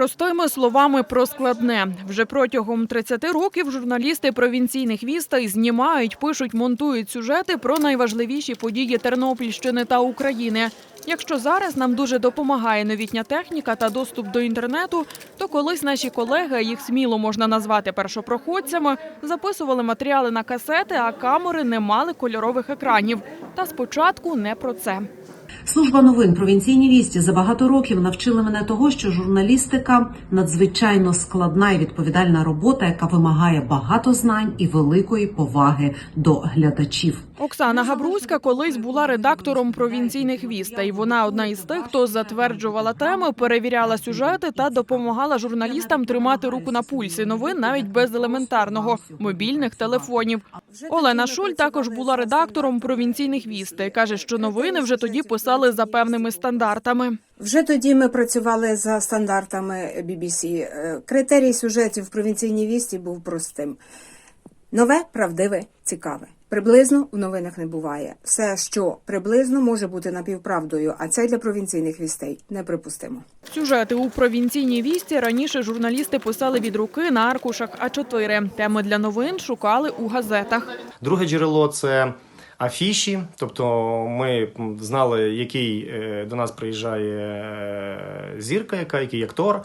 Простими словами про складне. Вже протягом 30 років журналісти провінційних вістей знімають, пишуть, монтують сюжети про найважливіші події Тернопільщини та України. Якщо зараз нам дуже допомагає новітня техніка та доступ до інтернету, то колись наші колеги, їх сміло можна назвати першопроходцями, записували матеріали на касети, а камери не мали кольорових екранів. Та спочатку не про це. Служба новин провінційні вісті за багато років навчили мене того, що журналістика надзвичайно складна і відповідальна робота, яка вимагає багато знань і великої поваги до глядачів. Оксана Габруська колись була редактором провінційних вістей. Вона одна із тих, хто затверджувала теми, перевіряла сюжети та допомагала журналістам тримати руку на пульсі новин навіть без елементарного мобільних телефонів. Олена Шуль також була редактором провінційних вістей. каже, що новини вже тоді писали за певними стандартами. Вже тоді ми працювали за стандартами BBC. Е, Критерій сюжетів в провінційній вісті був простим: нове, правдиве, цікаве. Приблизно в новинах не буває. Все, що приблизно може бути напівправдою, а це для провінційних вістей неприпустимо. Сюжети у провінційній вісті раніше журналісти писали від руки на аркушах А4. Теми для новин шукали у газетах. Друге джерело це афіші, тобто ми знали, який е, до нас приїжджає е, зірка, яка, який актор.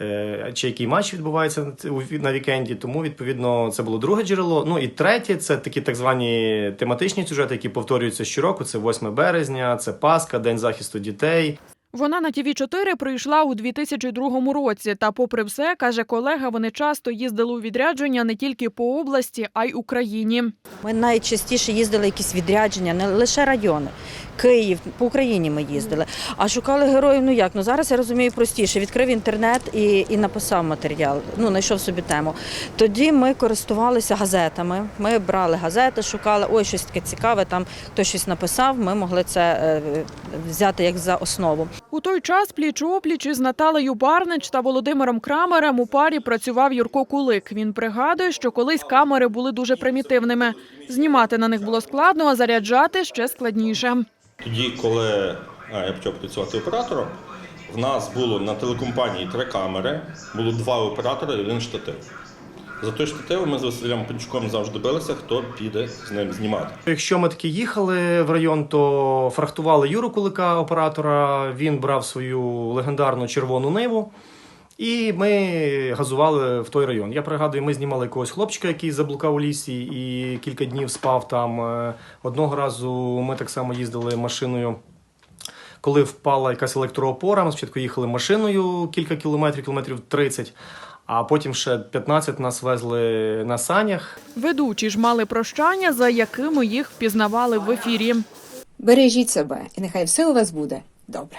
е, Чи який матч відбувається на- вікенді, тому відповідно це було друге джерело. Ну і третє це такі так звані тематичні сюжети, які повторюються щороку. Це 8 березня, це Пасха, День захисту дітей. Вона на ТВ 4 прийшла у 2002 році. Та, попри все, каже колега, вони часто їздили у відрядження не тільки по області, а й Україні. Ми найчастіше їздили якісь відрядження, не лише райони. Київ, по Україні ми їздили. А шукали героїв, ну як? Ну зараз я розумію простіше. Відкрив інтернет і, і написав матеріал, ну знайшов собі тему. Тоді ми користувалися газетами. Ми брали газети, шукали, ой, щось таке цікаве, там хтось щось написав, ми могли це е, взяти як за основу. У той час пліч-опліч із Наталею Барнич та Володимиром Крамерем у парі працював Юрко Кулик. Він пригадує, що колись камери були дуже примітивними. Знімати на них було складно, а заряджати ще складніше. Тоді, коли я почав працювати оператором, в нас було на телекомпанії три камери, було два оператора і один штатив. За той штатив ми з Василем Панчуком завжди билися, хто піде з ним знімати. Якщо ми таки їхали в район, то фрахтували Юру Кулика, оператора. Він брав свою легендарну червону ниву. І ми газували в той район. Я пригадую, ми знімали якогось хлопчика, який заблукав у лісі і кілька днів спав там. Е, Одного разу ми так само їздили машиною. Коли впала якась електроопора, ми спочатку їхали машиною кілька кілометрів, кілометрів 30, а потім ще 15 нас везли на санях. Ведучі ж мали прощання, за якими їх впізнавали в ефірі. Бережіть себе, і нехай все у вас буде добре.